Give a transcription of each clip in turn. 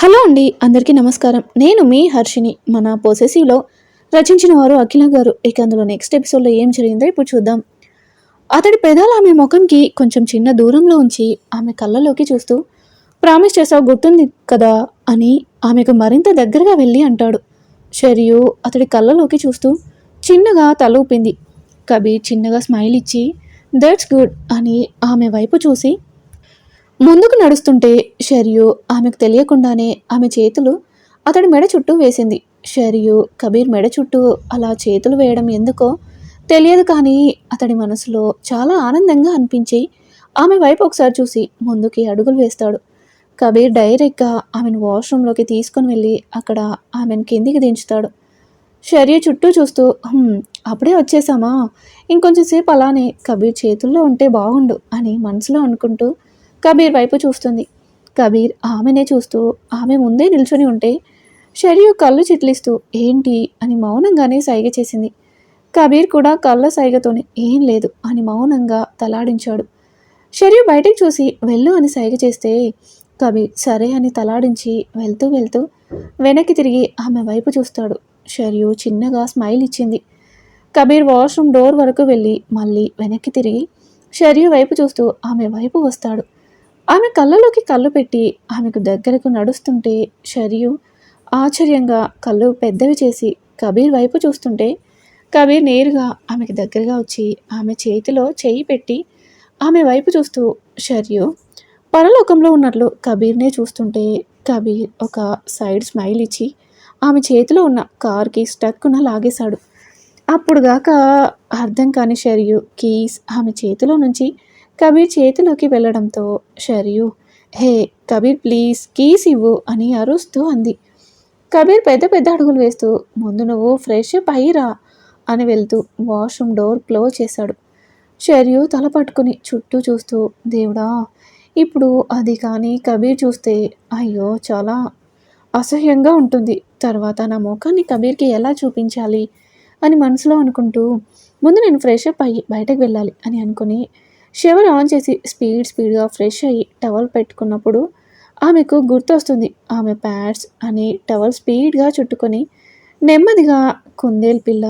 Hello అండి అందరికీ నమస్కారం. నేను మీ హర్షిని మన పొసెసివ్లో రచించిన వారు అఖిల గారు. ఇక అందులో నెక్స్ట్ ఎపిసోడ్లో ఏం జరిగిందో ఇప్పుడు చూద్దాం. అతడి పెదాలు ఆమె ముఖంకి కొంచెం చిన్న దూరంలో ఉంచి ఆమె కళ్ళలోకి చూస్తూ ప్రామిస్ చేసావు గుర్తుంది కదా అని ఆమెకు మరింత దగ్గరగా వెళ్ళి అంటాడు. షరియు అతడి కళ్ళలోకి చూస్తూ చిన్నగా తల ఊపింది. కబీర్ చిన్నగా స్మైల్ ఇచ్చి దట్స్ గుడ్ అని ఆమె వైపు చూసి ముందుకు నడుస్తుంటే షర్యు ఆమెకు తెలియకుండానే ఆమె చేతులు అతడి మెడ చుట్టూ వేసింది. షర్యు కబీర్ మెడ చుట్టూ అలా చేతులు వేయడం ఎందుకో తెలియదు కానీ అతడి మనసులో చాలా ఆనందంగా అనిపించి ఆమె వైపు ఒకసారి చూసి ముందుకి అడుగులు వేస్తాడు. కబీర్ డైరెక్ట్గా ఆమెను వాష్రూమ్లోకి తీసుకొని వెళ్ళి అక్కడ ఆమెను కిందికి దించుతాడు. షర్య చుట్టూ చూస్తూ అప్పుడే వచ్చేసామా? ఇంకొంచెంసేపు అలానే కబీర్ చేతుల్లో ఉంటే బాగుండు అని మనసులో అనుకుంటూ కబీర్ వైపు చూస్తుంది. కబీర్ ఆమెనే చూస్తూ ఆమె ముందే నిల్చొని ఉంటే షరియు కళ్ళు చిట్లిస్తూ ఏంటి? అని మౌనంగానే సైగ చేసింది. కబీర్ కూడా కళ్ళ సైగతోనే ఏం లేదు అని మౌనంగా తలాడించాడు. షరియు బయటకు చూసి వెళ్ళు అని సైగ చేస్తే కబీర్ సరే అని తలాడించి వెళ్తూ వెళ్తూ వెనక్కి తిరిగి ఆమె వైపు చూస్తాడు. షరియు చిన్నగా స్మైల్ ఇచ్చింది. కబీర్ వాష్రూమ్ డోర్ వరకు వెళ్ళి మళ్ళీ వెనక్కి తిరిగి షరియు వైపు చూస్తూ ఆమె వైపు వస్తాడు. ఆమె కళ్ళలోకి కళ్ళు పెట్టి ఆమెకు దగ్గరకు నడుస్తుంటే షరియు ఆశ్చర్యంగా కళ్ళు పెద్దవి చేసి కబీర్ వైపు చూస్తుంటే కబీర్ నేరుగా ఆమెకి దగ్గరగా వచ్చి ఆమె చేతిలో చేయి పెట్టి ఆమె వైపు చూస్తూ షర్యు పరలోకంలో ఉన్నట్లు కబీర్నే చూస్తుంటే కబీర్ ఒక సైడ్ స్మైల్ ఇచ్చి ఆమె చేతిలో ఉన్న కార్కి స్టక్కున లాగేశాడు. అప్పుడుగాక అర్థం కాని షర్యు కీస్ ఆమె చేతిలో నుంచి కబీర్ చేతిలోకి వెళ్ళడంతో Sharayu hey Kabir please keys ఇవ్వు అని అరుస్తూ అంది. కబీర్ పెద్ద పెద్ద అడుగులు వేస్తూ ముందు నువ్వు ఫ్రెష్ అప్ అయ్యిరా అని వెళ్తూ వాష్రూమ్ డోర్ క్లోజ్ చేశాడు. షరియు తల పట్టుకుని చుట్టూ చూస్తూ దేవుడా ఇప్పుడు అది కానీ కబీర్ చూస్తే అయ్యో చాలా అసహ్యంగా ఉంటుంది. తర్వాత నా ముఖాన్ని కబీర్కి ఎలా చూపించాలి? అని మనసులో అనుకుంటూ ముందు నేను ఫ్రెష్ అప్ అయ్యి బయటకు వెళ్ళాలి అని అనుకుని షవర్ ఆన్ చేసి స్పీడ్ స్పీడ్గా ఫ్రెష్ అయ్యి టవల్ పెట్టుకున్నప్పుడు ఆమెకు గుర్తొస్తుంది. ఆమె ప్యాడ్స్ అని టవల్ స్పీడ్గా చుట్టుకొని నెమ్మదిగా కుందేలు పిల్ల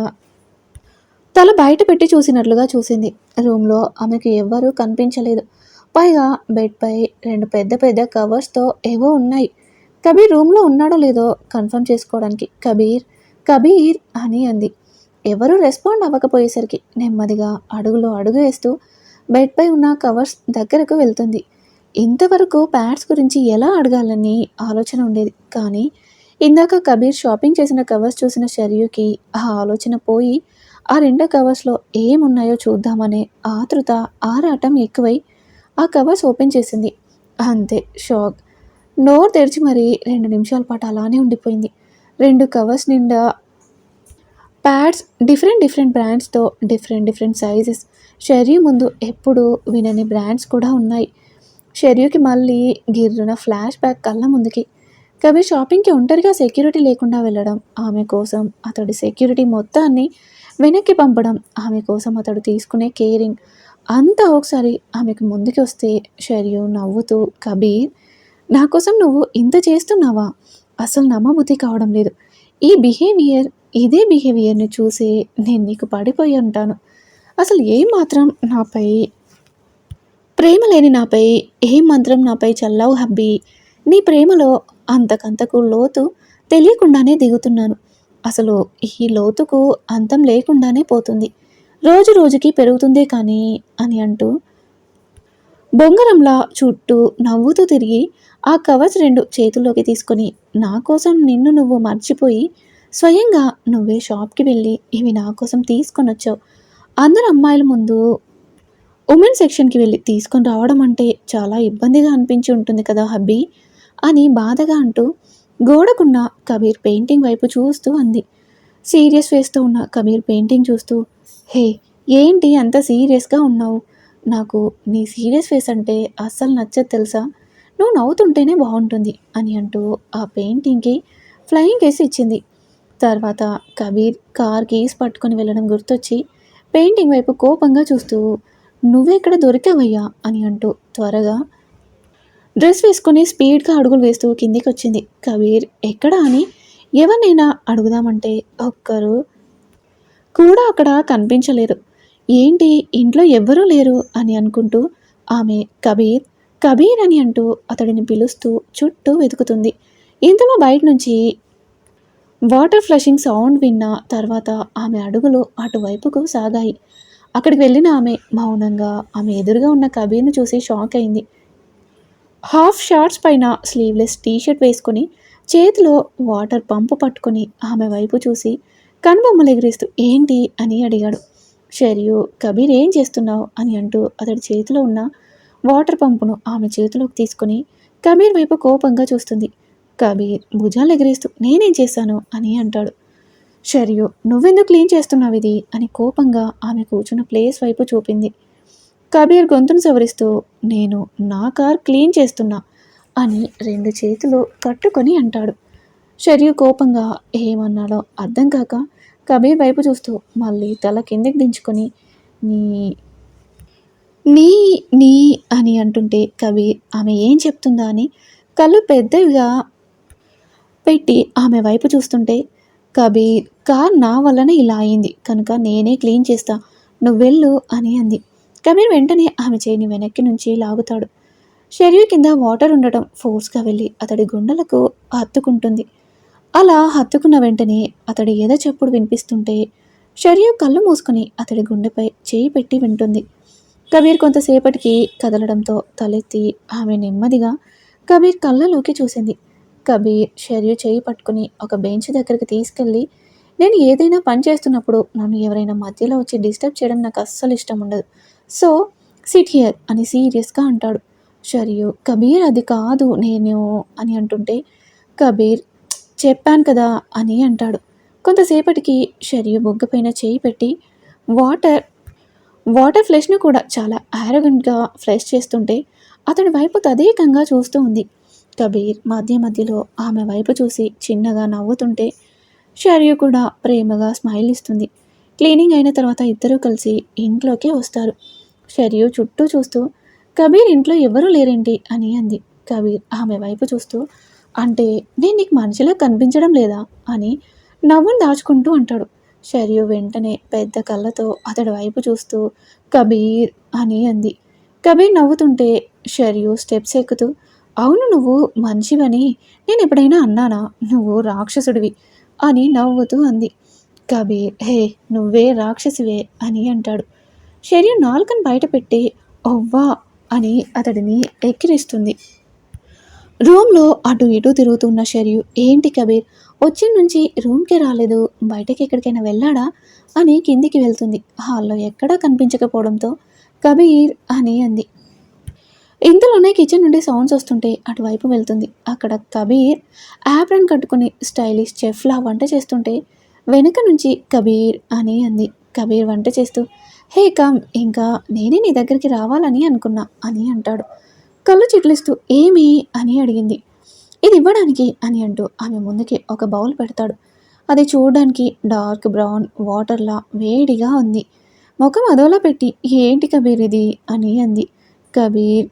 తల బయట పెట్టి చూసినట్లుగా చూసింది. రూమ్లో ఆమెకు ఎవ్వరూ కనిపించలేదు. పైగా బెడ్పై రెండు పెద్ద పెద్ద కవర్స్తో ఏవో ఉన్నాయి. కబీర్ రూమ్లో ఉన్నాడో లేదో కన్ఫర్మ్ చేసుకోవడానికి కబీర్ కబీర్ అని అంది. ఎవరూ రెస్పాండ్ అవ్వకపోయేసరికి నెమ్మదిగా అడుగులో అడుగు వేస్తూ బెడ్పై ఉన్న కవర్స్ దగ్గరకు వెళ్తుంది. ఇంతవరకు ప్యాడ్స్ గురించి ఎలా అడగాలని ఆలోచన ఉండేది. కానీ ఇందాక కబీర్ షాపింగ్ చేసిన కవర్స్ చూసిన షర్యుకి ఆ ఆలోచన పోయి ఆ రెండో కవర్స్లో ఏమున్నాయో చూద్దామనే ఆతృత ఆరాటం ఎక్కువై ఆ కవర్స్ ఓపెన్ చేసింది. అంతే షాక్. నోరు తెరిచి మరి రెండు నిమిషాల పాటు అలానే ఉండిపోయింది. రెండు కవర్స్ నిండా ప్యాడ్స్ డిఫరెంట్ డిఫరెంట్ బ్రాండ్స్తో డిఫరెంట్ డిఫరెంట్ సైజెస్ షెర్యూ ముందు ఎప్పుడు వినని బ్రాండ్స్ కూడా ఉన్నాయి. షెర్యూకి మళ్ళీ గిర్రున ఫ్లాష్ బ్యాక్ కళ్ళ ముందుకి. కబీర్ షాపింగ్కి ఒంటరిగా సెక్యూరిటీ లేకుండా వెళ్ళడం ఆమె కోసం అతడి సెక్యూరిటీ మొత్తాన్ని వెనక్కి పంపడం ఆమె కోసం అతడు తీసుకునే కేరింగ్ అంతా ఒకసారి ఆమెకు ముందుకి వస్తే షర్యు నవ్వుతూ కబీర్ నా కోసం నువ్వు ఇంత చేస్తున్నావా? అసలు నమ్మబుద్ధి కావడం లేదు. ఈ బిహేవియర్ ఇదే బిహేవియర్ని చూసి నేను నీకు పడిపోయి ఉంటాను. అసలు ఏ మాత్రం నాపై ప్రేమ లేని నాపై ఏ మంత్రం నాపై చల్లావు హబ్బీ? నీ ప్రేమలో అంతకంతకు లోతు తెలియకుండానే దిగుతున్నాను. అసలు ఈ లోతుకు అంతం లేకుండానే పోతుంది. రోజు రోజుకి పెరుగుతుందే కానీ అని అంటూ బొంగరంలా చుట్టూ నవ్వుతూ తిరిగి ఆ కవర్స్ రెండు చేతుల్లోకి తీసుకొని నా కోసం నిన్ను నువ్వు మర్చిపోయి స్వయంగా నువ్వే షాప్కి వెళ్ళి ఇవి నా కోసం తీసుకొని వచ్చావు అందరు అమ్మాయిల ముందు ఉమెన్ సెక్షన్కి వెళ్ళి తీసుకొని రావడం అంటే చాలా ఇబ్బందిగా అనిపించి ఉంటుంది కదా హబ్బీ? అని బాధగా అంటూ గోడకున్న కబీర్ పెయింటింగ్ వైపు చూస్తూ అంది. సీరియస్ ఫేస్తో ఉన్న కబీర్ పెయింటింగ్ చూస్తూ హే ఏంటి అంత సీరియస్గా ఉన్నావు? నాకు నీ సీరియస్ ఫేస్ అంటే అస్సలు నచ్చదు తెలుసా? నువ్వు నవ్వుతుంటేనే బాగుంటుంది అని అంటూ ఆ పెయింటింగ్కి ఫ్లయింగ్ కేసు ఇచ్చింది. తర్వాత కబీర్ కార్ కీస్ పట్టుకొని వెళ్ళడం గుర్తొచ్చి పెయింటింగ్ వైపు కోపంగా చూస్తూ నువ్వెక్కడ దొరికావయ్యా అని అంటూ త్వరగా డ్రెస్ వేసుకొని స్పీడ్గా అడుగులు వేస్తూ కిందికి వచ్చింది కబీర్ ఎక్కడా అని? ఎవరినైనా అడుగుదామంటే ఒక్కరు కూడా అక్కడ కనిపించలేరు. ఏంటి ఇంట్లో ఎవ్వరూ లేరు అని అనుకుంటూ ఆమె కబీర్ కబీర్ అని అంటూ అతడిని పిలుస్తూ చుట్టూ వెతుకుతుంది. ఇంతలో బయట నుంచి వాటర్ ఫ్లషింగ్ సౌండ్ విన్న తర్వాత ఆమె అడుగులు అటువైపుకు సాగాయి. అక్కడికి వెళ్ళిన ఆమె మౌనంగా ఆమె ఎదురుగా ఉన్న కబీర్ను చూసి షాక్ అయింది. హాఫ్ షార్ట్స్ పైన స్లీవ్లెస్ టీషర్ట్ వేసుకుని చేతిలో వాటర్ పంపు పట్టుకొని ఆమె వైపు చూసి కనుబొమ్మలు ఎగిరిస్తూ ఏంటి? అని అడిగాడు. షరియు కబీర్ ఏం చేస్తున్నావు? అని అంటూ అతడి చేతిలో ఉన్న వాటర్ పంపును ఆమె చేతిలోకి తీసుకుని కబీర్ వైపు కోపంగా చూస్తుంది. కబీర్ భుజాలు ఎగిరేస్తూ నేనేం చేశాను? అని అంటాడు. షర్యు నువ్వెందుకు క్లీన్ చేస్తున్నావు ఇది? అని కోపంగా ఆమె కూర్చున్న ప్లేస్ వైపు చూపింది. కబీర్ గొంతును సవరిస్తూ నేను నా కార్ క్లీన్ చేస్తున్నా అని రెండు చేతులు కట్టుకొని అంటాడు. షర్యు కోపంగా ఏమన్నాడో అర్థం కాక కబీర్ వైపు చూస్తూ మళ్ళీ తల కిందకి దించుకొని నీ నీ నీ అని అంటుంటే కబీర్ ఆమె ఏం చెప్తుందా? అని కళ్ళు పెద్దవిగా పెట్టి ఆమె వైపు చూస్తుంటే కబీర్ కార్ నా వల్లనే ఇలా అయింది. కనుక నేనే క్లీన్ చేస్తా. నువ్వు వెళ్ళు అని అంది. కబీర్ వెంటనే ఆమె చేయిని వెనక్కి నుంచి లాగుతాడు. షరీర్ కింద వాటర్ ఉండటం ఫోర్స్గా వెళ్ళి అతడి గుండెలకు హత్తుకుంటుంది. అలా హత్తుకున్న వెంటనే అతడి ఎద చెప్పుడు వినిపిస్తుంటే షరియు కళ్ళు మూసుకొని అతడి గుండెపై చేయి పెట్టి వింటుంది. కబీర్ కొంతసేపటికి కదలడంతో తలెత్తి ఆమె నెమ్మదిగా కబీర్ కళ్ళలోకి చూసింది. కబీర్ షర్యు చేయి పట్టుకుని ఒక బెంచ్ దగ్గరికి తీసుకెళ్ళి నేను ఏదైనా పని చేస్తున్నప్పుడు నన్ను ఎవరైనా మధ్యలో వచ్చి డిస్టర్బ్ చేయడం నాకు అస్సలు ఇష్టం ఉండదు. సో సిట్ హియర్ అని సీరియస్గా అంటాడు. షర్యు కబీర్ అది కాదు నేను అని అంటుంటే కబీర్ చెప్పాను కదా అని అంటాడు. కొంతసేపటికి షరియు బొగ్గపైన చేయి పెట్టి వాటర్ వాటర్ ఫ్లెష్ను కూడా చాలా ఆరోగెంట్గా ఫ్లెష్ చేస్తుంటే అతడి వైపు తదేకంగా చూస్తూ ఉంది. కబీర్ మధ్య మధ్యలో ఆమె వైపు చూసి చిన్నగా నవ్వుతుంటే షర్యు కూడా ప్రేమగా స్మైల్ ఇస్తుంది. క్లీనింగ్ అయిన తర్వాత ఇద్దరూ కలిసి ఇంట్లోకి వస్తారు. షర్యు చుట్టూ చూస్తూ కబీర్ ఇంట్లో ఎవరూ లేరేంటి? అని అంది. కబీర్ ఆమె వైపు చూస్తూ అంటే నేను నీకు మనిషిలా కనిపించడం లేదా? అని నవ్వును దాచుకుంటూ అంటాడు. షర్యు వెంటనే పెద్ద కళ్ళతో అతడి వైపు చూస్తూ కబీర్ అని అంది. కబీర్ నవ్వుతుంటే షర్యు స్టెప్స్ ఎక్కుతూ అవును నువ్వు మనిషివని నేను ఎప్పుడైనా అన్నానా? నువ్వు రాక్షసుడివి అని నవ్వుతూ అంది. కబీర్ హే నువ్వే రాక్షసివే అని అంటాడు. షరియు నాలుకను బయటపెట్టి ఒవ్వా అని అతడిని ఎక్కిరిస్తుంది. రూమ్లో అటు ఇటు తిరుగుతున్న షర్యు ఏంటి కబీర్ వచ్చిన నుంచి రూమ్కి రాలేదు బయటకి ఎక్కడికైనా వెళ్ళాడా? అని కిందికి వెళ్తుంది. హాల్లో ఎక్కడా కనిపించకపోవడంతో కబీర్ అని అంది. ఇంతలోనే కిచెన్ నుండి సౌండ్స్ వస్తుంటే అటువైపు వెళ్తుంది. అక్కడ కబీర్ యాప్రన్ కట్టుకుని స్టైలిష్ చెఫ్లా వంట చేస్తుంటే వెనుక నుంచి కబీర్ అని అంది. కబీర్ వంట చేస్తూ హే కమ్ ఇంకా నేనే నీ దగ్గరికి రావాలని అనుకున్నా అని అంటాడు. కళ్ళు చిట్లిస్తూ ఏమి? అని అడిగింది. ఇది ఇవ్వడానికి అని అంటూ ఆమె ముందుకి ఒక బౌల్ పెడతాడు. అది చూడడానికి డార్క్ బ్రౌన్ వాటర్లా వేడిగా ఉంది. ముఖం అదోలా పెట్టి ఏంటి కబీర్ ఇది? అని అంది. Kabir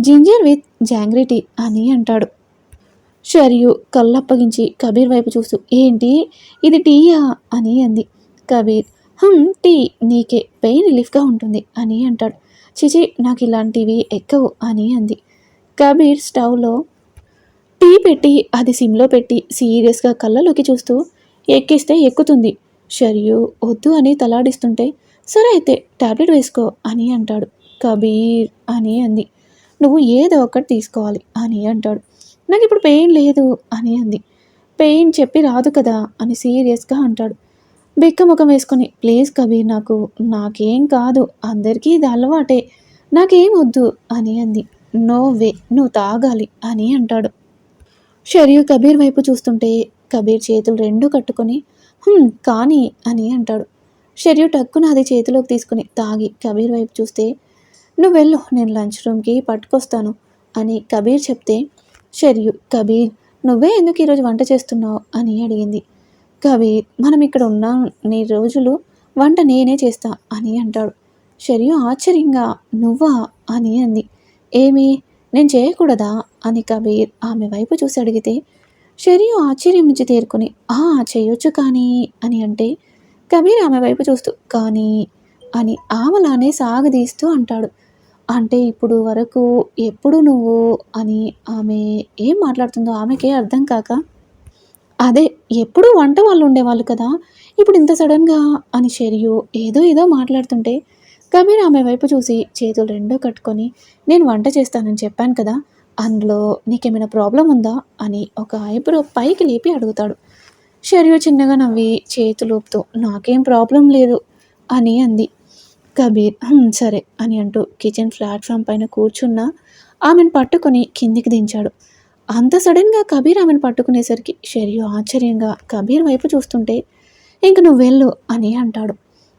ginger with jaggery tea అని అంటాడు. షరియు కళ్ళప్పగించి కబీర్ వైపు చూస్తూ ఏంటి? ఇది టీయా? అని అంది. కబీర్ హమ్ టీ నీకే పెయిన్ రిలీఫ్గా ఉంటుంది అని అంటాడు. చిచి నాకు ఇలాంటివి ఎక్కవు అని అంది. కబీర్ స్టవ్లో టీ పెట్టి అది సిమ్లో పెట్టి సీరియస్గా కళ్ళలోకి చూస్తూ ఎక్కిస్తే ఎక్కుతుంది. షరియు వద్దు అని తలాడిస్తుంటే సరే అయితే టాబ్లెట్ వేసుకో అని అంటాడు. కబీర్ అని అంది. నువ్వు ఏదో ఒకటి తీసుకోవాలి అని అంటాడు. నాకు ఇప్పుడు పెయిన్ లేదు అని అంది. పెయిన్ చెప్పి రాదు కదా అని సీరియస్గా అంటాడు. బెక్క ముఖం వేసుకొని ప్లీజ్ కబీర్ నాకు నాకేం కాదు. అందరికీ ఇది అలవాటే. నాకేం వద్దు అని అంది. నో వే నువ్వు తాగాలి అని అంటాడు. షరియు కబీర్ వైపు చూస్తుంటే కబీర్ చేతులు రెండు కట్టుకొని కానీ అని అంటాడు. షరియు టక్కున అది చేతిలోకి తీసుకుని తాగి కబీర్ వైపు చూస్తే నువ్వు వెళ్ళు నేను లంచ్ రూమ్కి పట్టుకొస్తాను అని కబీర్ చెప్తే షర్యు కబీర్ నువ్వే ఎందుకు ఈరోజు వంట చేస్తున్నావు అని అడిగింది. కబీర్ మనం ఇక్కడ ఉన్న నీ రోజులు వంట నేనే చేస్తా అని అంటాడు. షర్యు ఆశ్చర్యంగా నువ్వా అని అంది. ఏమి నేను చేయకూడదా అని కబీర్ ఆమె వైపు చూసి అడిగితే షరియు ఆశ్చర్యం నుంచి తేరుకొని ఆ చేయొచ్చు కానీ అని అంటే కబీర్ ఆమె వైపు చూస్తూ కానీ అని ఆమెలానే సాగదీస్తూ అంటాడు. అంటే ఇప్పుడు వరకు ఎప్పుడు నువ్వు అని ఆమె ఏం మాట్లాడుతుందో ఆమెకే అర్థం కాక అదే ఎప్పుడు వంట వాళ్ళు ఉండేవాళ్ళు కదా ఇప్పుడు ఇంత సడన్గా అని షెరియు ఏదో ఏదో మాట్లాడుతుంటే కబీర్ ఆమె వైపు చూసి చేతులు రెండో కట్టుకొని నేను వంట చేస్తానని చెప్పాను కదా అందులో నీకేమైనా ప్రాబ్లం ఉందా? అని ఒక ఐబ్రో పైకి లేపి అడుగుతాడు. షెరియు చిన్నగా నవ్వి చేతులు ఊపుతూ నాకేం ప్రాబ్లం లేదు అని అంది. కబీర్ సరే అని అంటూ కిచెన్ ప్లాట్ఫామ్ పైన కూర్చున్న ఆమెను పట్టుకొని కిందికి దించాడు. అంత సడన్గా కబీర్ ఆమెను పట్టుకునేసరికి షెరియు ఆశ్చర్యంగా కబీర్ వైపు చూస్తుంటే ఇంక నువ్వు వెళ్ళు అని అంటాడు.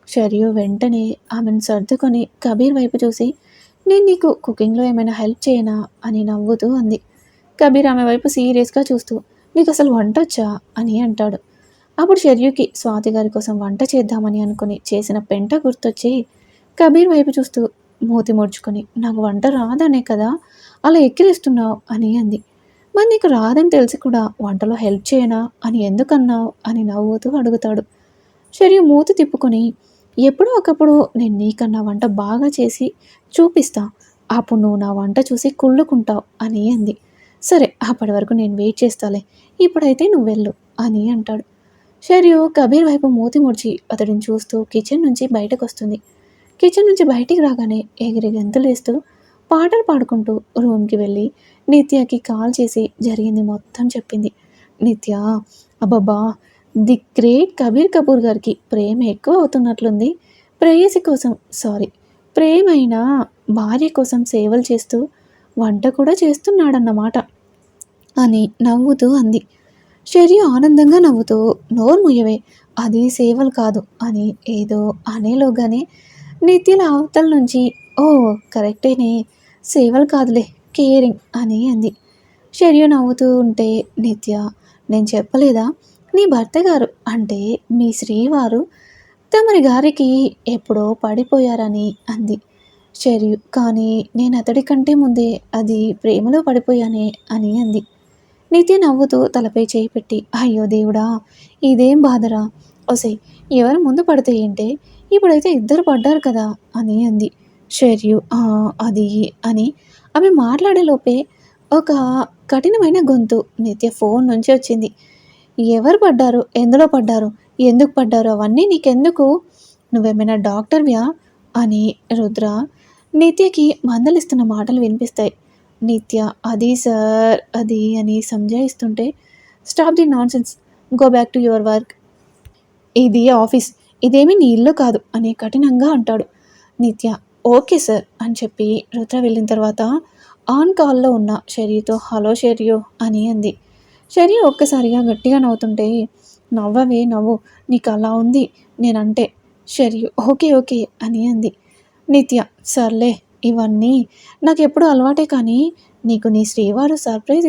షెరియు వెంటనే ఆమెను సర్దుకొని కబీర్ వైపు చూసి నేను నీకు కుకింగ్లో ఏమైనా హెల్ప్ చేయనా? అని నవ్వుతూ అంది. కబీర్ ఆమె వైపు సీరియస్గా చూస్తూ నీకు అసలు వంట వచ్చా? అని అంటాడు. అప్పుడు షర్యుకి స్వాతి గారి కోసం వంట చేద్దామని అనుకుని చేసిన పెంట గుర్తొచ్చి కబీర్ వైపు చూస్తూ మూతి ముడుచుకొని నాకు వంట రాదనే కదా అలా ఎక్కిరిస్తున్నావు అని అంది. మరి నీకు రాదని తెలిసి కూడా వంటలో హెల్ప్ చేయనా? అని ఎందుకన్నావు? అని నవ్వుతూ అడుగుతాడు. శరీరం మూతి తిప్పుకొని ఎప్పుడో ఒకప్పుడు నేను నీకన్నా వంట బాగా చేసి చూపిస్తా. అప్పుడు నువ్వు నా వంట చూసి కుళ్ళుకుంటావు అని అంది. సరే అప్పటి వరకు నేను వెయిట్ చేస్తాలే. ఇప్పుడైతే నువ్వు వెళ్ళు అని అంటాడు. షర్యు కబీర్ వైపు మూతి ముడిచి అతడిని చూస్తూ కిచెన్ నుంచి బయటకు వస్తుంది కిచెన్ నుంచి బయటికి రాగానే ఎగిరి గంతులు వేస్తూ పాటలు పాడుకుంటూ రూమ్కి వెళ్ళి నిత్యకి కాల్ చేసి జరిగింది మొత్తం చెప్పింది. నిత్య అబ్బబ్బా ది గ్రేట్ కబీర్ కపూర్ గారికి ప్రేమ ఎక్కువ అవుతున్నట్లుంది. ప్రేయసి కోసం సారీ ప్రేమైన భార్య కోసం సేవలు చేస్తూ వంట కూడా చేస్తున్నాడన్నమాట అని నవ్వుతూ అంది. షెరియు ఆనందంగా నవ్వుతూ నోరు ముయ్యవే అది సేవలు కాదు అని ఏదో అనేలోగానే నిత్యల అవతల నుంచి ఓ కరెక్టేనే సేవలు కాదులే కేరింగ్ అని అంది. షెడ్యూ నవ్వుతూ ఉంటే నిత్య నేను చెప్పలేదా? నీ భర్త గారు అంటే మీ శ్రీవారు తమరి గారికి ఎప్పుడో పడిపోయారని అంది. షెర్యు కానీ నేను అతడి కంటే ముందే అది ప్రేమలో పడిపోయానే అని అంది. నిత్య నవ్వుతూ తలపై చేయి పెట్టి అయ్యో దేవుడా ఇదేం బాధరా? ఒసే ఎవరు ముందు పడితే ఏంటే? ఇప్పుడైతే ఇద్దరు పడ్డారు కదా అని అంది. షర్యు అది అని. ఆమె మాట్లాడే లోపే ఒక కఠినమైన గొంతు నిత్య ఫోన్ నుంచి వచ్చింది. ఎవరు పడ్డారు? ఎందులో పడ్డారు? ఎందుకు పడ్డారు? అవన్నీ నీకెందుకు? నువ్వేమైనా డాక్టర్వ్యా అని రుద్ర నిత్యకి మందలిస్తున్న మాటలు వినిపిస్తాయి. నిత్య అది సార్ అది అని సంజాయిస్తుంటే stop the nonsense go back to your work. ఇది ఆఫీస్. ఇదేమీ నీ ఇల్లు కాదు అని కఠినంగా అంటాడు. నిత్య ఓకే సార్ అని చెప్పి రుద్ర వెళ్ళిన తర్వాత ఆన్ కాల్లో ఉన్న షెరీతో హలో షెరియో అని అంది. షెరీ ఒక్కసారిగా గట్టిగా నవ్వుతుంటే నవ్వవే నవ్వు నీకు అలా ఉంది నేనంటే. షెరియు ఓకే ఓకే అని అంది. నిత్య సర్లే ఇవన్నీ నాకు ఎప్పుడు అలవాటే కానీ నీకు నీ శ్రీవారు సర్ప్రైజ్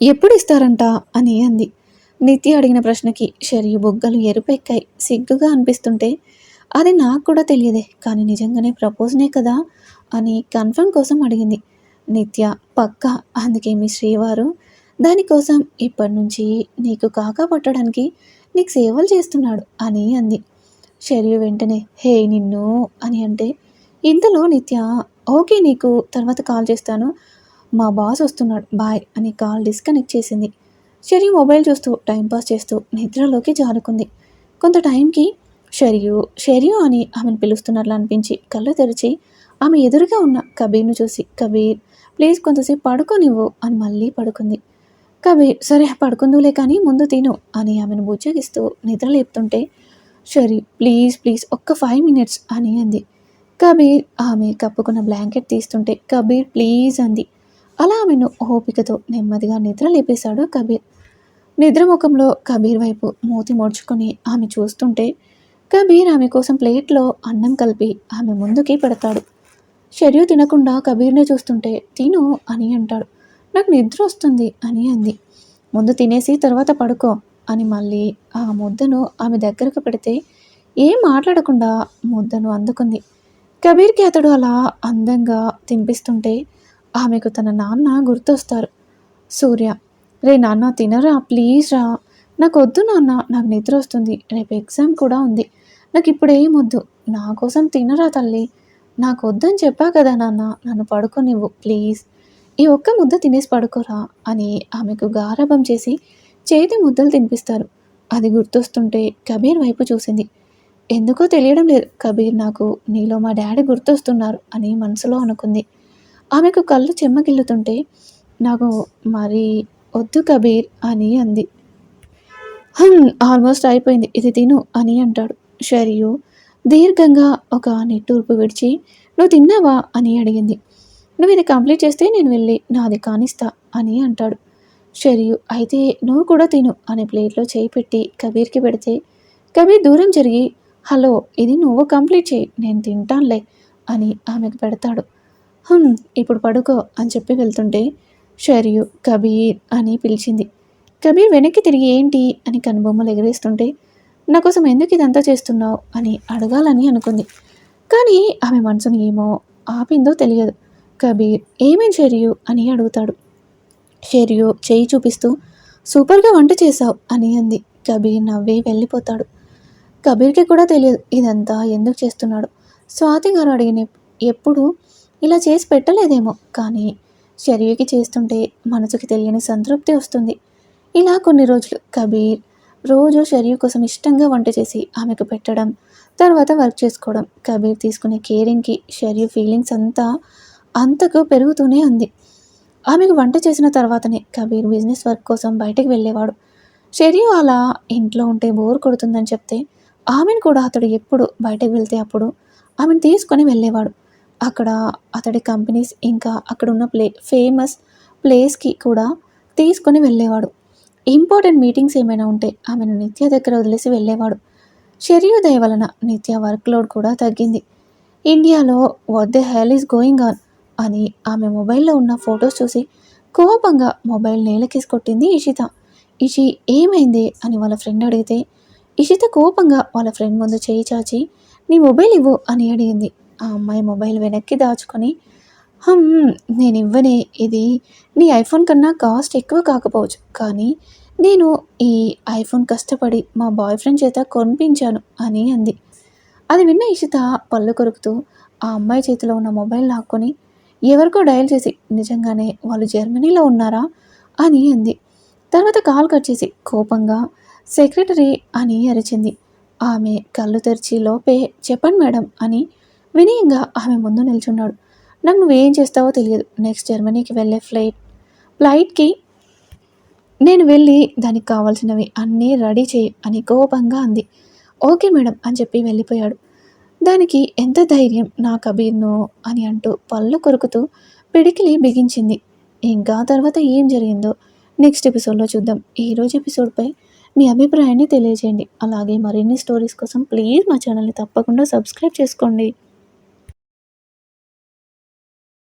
ఎప్పుడు ఇస్తారంట అని అంది. నిత్య అడిగిన ప్రశ్నకి శరీర బొగ్గలు ఎరుపెక్కాయి. సిగ్గుగా అనిపిస్తుంటే అది నాకు కూడా తెలియదే కానీ నిజంగానే ప్రపోజ్నే కదా అని కన్ఫర్మ్ కోసం అడిగింది. నిత్య పక్క అందుకే మీ శ్రీవారు దానికోసం ఇప్పటి నుంచి నీకు కాకా పట్టడానికి నీకు సేవలు చేస్తున్నాడు అని అంది. షరియు వెంటనే హే నిన్ను అని అంటే ఇంతలో నిత్య ఓకే నీకు తర్వాత కాల్ చేస్తాను మా బాస్ వస్తున్నాడు బాయ్ అని కాల్ డిస్కనెక్ట్ చేసింది. షరియు మొబైల్ చూస్తూ టైంపాస్ చేస్తూ నిద్రలోకి జారుకుంది. కొంత టైంకి షరియు షరియు అని ఆమెను పిలుస్తున్నట్లు అనిపించి కళ్ళు తెరిచి ఆమె ఎదురుగా ఉన్న కబీర్ను చూసి కబీర్ ప్లీజ్ కొంతసేపు పడుకోనివ్వు అని మళ్ళీ పడుకుంది. కబీర్ సరే పడుకుందులే కానీ ముందు తిను అని ఆమెను బుజ్జగిస్తూ నిద్ర లేపుతుంటే షరీ ప్లీజ్ ప్లీజ్ ఒక్క ఫైవ్ మినిట్స్ అని అంది. కబీర్ ఆమె కప్పుకున్న బ్లాంకెట్ తీస్తుంటే కబీర్ ప్లీజ్ అంది. అలా ఆమెను ఓపికతో నెమ్మదిగా నిద్ర లేపేశాడు కబీర్. నిద్రముఖంలో కబీర్ వైపు మూతి ముడుచుకొని ఆమె చూస్తుంటే కబీర్ ఆమె కోసం ప్లేట్లో అన్నం కలిపి ఆమె ముందుకి పెడతాడు. షరియు తినకుండా కబీర్నే చూస్తుంటే తిను అని అంటాడు. నాకు నిద్ర వస్తుంది అని అంది. ముందు తినేసి తర్వాత పడుకో అని మళ్ళీ ఆ ముద్దను ఆమె దగ్గరకు పెడితే ఏం మాట్లాడకుండా ముద్దను అందుకుంది. కబీర్కి అతడు అలా అందంగా తినిపిస్తుంటే ఆమెకు తన నాన్న గుర్తొస్తారు. సూర్య రే నాన్న తినరా? ప్లీజ్ రా. నాకు వద్దు నాన్న నాకు నిద్ర వస్తుంది. రేపు ఎగ్జామ్ కూడా ఉంది. నాకు ఇప్పుడు ఏమొద్దు నా కోసం తినరా తల్లి? నాకు వద్దని చెప్పా కదా నాన్న. నన్ను పడుకోనివ్వు ప్లీజ్. ఈ ఒక్క ముద్ద తినేసి పడుకోరా అని ఆమెకు గారాభం చేసి చేతి ముద్దలు తినిపిస్తారు. అది గుర్తొస్తుంటే కబీర్ వైపు చూసింది. ఎందుకో తెలియడం లేదు. కబీర్ నాకు నీలో మా డాడీ గుర్తొస్తున్నారు అని మనసులో అనుకుంది. ఆమెకు కళ్ళు చెమ్మగిల్లుతుంటే నాకు మరి వద్దు కబీర్ అని అంది. ఆల్మోస్ట్ అయిపోయింది. ఇది తిను అని అంటాడు. షరియు దీర్ఘంగా ఒక నిట్టూర్పు విడిచి నువ్వు తిన్నావా? అని అడిగింది. నువ్వు ఇది కంప్లీట్ చేస్తే నేను వెళ్ళి నాది కానిస్తా అని అంటాడు. షరియు అయితే నువ్వు కూడా తిను అని ప్లేట్లో చేయి పెట్టి కబీర్కి పెడితే కబీర్ దూరం జరిగి హలో ఇది నువ్వు కంప్లీట్ చేయి నేను తింటానులే అని ఆమెకు పెడతాడు. ఇప్పుడు పడుకో అని చెప్పి వెళ్తుంటే షర్యు కబీర్ అని పిలిచింది. కబీర్ వెనక్కి తిరిగి ఏంటి అని కనుబొమ్మలు ఎగరేస్తుంటే నా కోసం ఎందుకు ఇదంతా చేస్తున్నావు అని అడగాలని అనుకుంది. కానీ ఆమె మనసును ఏమో ఆపిందో తెలియదు. కబీర్ ఏమేం షెరియు అని అడుగుతాడు. షెరియు చేయి చూపిస్తూ సూపర్గా వంట చేశావు అని అంది. కబీర్ నవ్వి వెళ్ళిపోతాడు. కబీర్కి కూడా తెలియదు ఇదంతా ఎందుకు చేస్తున్నాడు. స్వాతి గారు అడిగిన ఎప్పుడు ఇలా చేసి పెట్టలేదేమో. కానీ షెరియుకి చేస్తుంటే మనసుకి తెలియని సంతృప్తి వస్తుంది. ఇలా కొన్ని రోజులు కబీర్ రోజు షరియు కోసం ఇష్టంగా వంట చేసి ఆమెకు పెట్టడం తర్వాత వర్క్ చేసుకోవడం కబీర్ తీసుకునే కేరింగ్కి షరియు ఫీలింగ్స్ అంతా అంతకు పెరుగుతూనే ఉంది. ఆమెకు వంట చేసిన తర్వాతనే కబీర్ బిజినెస్ వర్క్ కోసం బయటకు వెళ్ళేవాడు. షరియు అలా ఇంట్లో ఉంటే బోర్ కొడుతుందని చెప్తే ఆమెను కూడా అతడు ఎప్పుడు బయటకు వెళ్తే అప్పుడు ఆమెను తీసుకొని వెళ్ళేవాడు. అక్కడ అతడి కంపెనీస్ ఇంకా అక్కడ ఉన్న ప్లే ఫేమస్ ప్లేస్కి కూడా తీసుకొని వెళ్ళేవాడు. ఇంపార్టెంట్ మీటింగ్స్ ఏమైనా ఉంటే ఆమెను నిత్య దగ్గర వదిలేసి వెళ్ళేవాడు. శరీరదయ వలన నిత్య వర్క్ లోడ్ కూడా తగ్గింది. ఇండియాలో what the hell is going on అని ఆమె మొబైల్లో ఉన్న ఫొటోస్ చూసి కోపంగా మొబైల్ నేలకేసి కొట్టింది ఇషిత. ఇషి ఏమైంది? అని వాళ్ళ ఫ్రెండ్ అడిగితే ఇషిత కోపంగా వాళ్ళ ఫ్రెండ్ ముందు చేయి చాచి నీ మొబైల్ ఇవ్వు అని అడిగింది. ఆ అమ్మాయి మొబైల్ వెనక్కి దాచుకొని నేను ఇవ్వనే ఇది నీ ఐఫోన్ కన్నా కాస్ట్ ఎక్కువ కాకపోవచ్చు. కానీ నేను ఈ ఐఫోన్ కష్టపడి మా బాయ్ ఫ్రెండ్ చేత కొనిపించాను అని అంది. అది విన్న ఇషిత పళ్ళు కొరుకుతూ ఆ అమ్మాయి చేతిలో ఉన్న మొబైల్ లాక్కొని ఎవరికో డయల్ చేసి నిజంగానే వాళ్ళు జర్మనీలో ఉన్నారా? అని అంది. తర్వాత కాల్ కట్ చేసి కోపంగా సెక్రటరీ అని అరిచింది. ఆమె కళ్ళు తెరిచి లోపే చెప్పండి మేడం అని వినయంగా ఆమె ముందు నిల్చున్నాడు. నాకు నువ్వేం చేస్తావో తెలియదు. నెక్స్ట్ జర్మనీకి వెళ్ళే ఫ్లైట్. ఫ్లైట్కి నేను వెళ్ళి దానికి కావాల్సినవి అన్నీ రెడీ చేయి అని కోపంగా అంది. ఓకే మేడం అని చెప్పి వెళ్ళిపోయాడు. దానికి ఎంత ధైర్యం నా కబీర్ను అని అంటూ పళ్ళు కొరుకుతూ పిడికిలి బిగించింది. ఇంకా తర్వాత ఏం జరిగిందో నెక్స్ట్ ఎపిసోడ్లో చూద్దాం. ఈరోజు ఎపిసోడ్పై మీ అభిప్రాయాన్ని తెలియజేయండి. అలాగే మరిన్ని స్టోరీస్ కోసం ప్లీజ్ మా ఛానల్ని తప్పకుండా సబ్స్క్రైబ్ చేసుకోండి.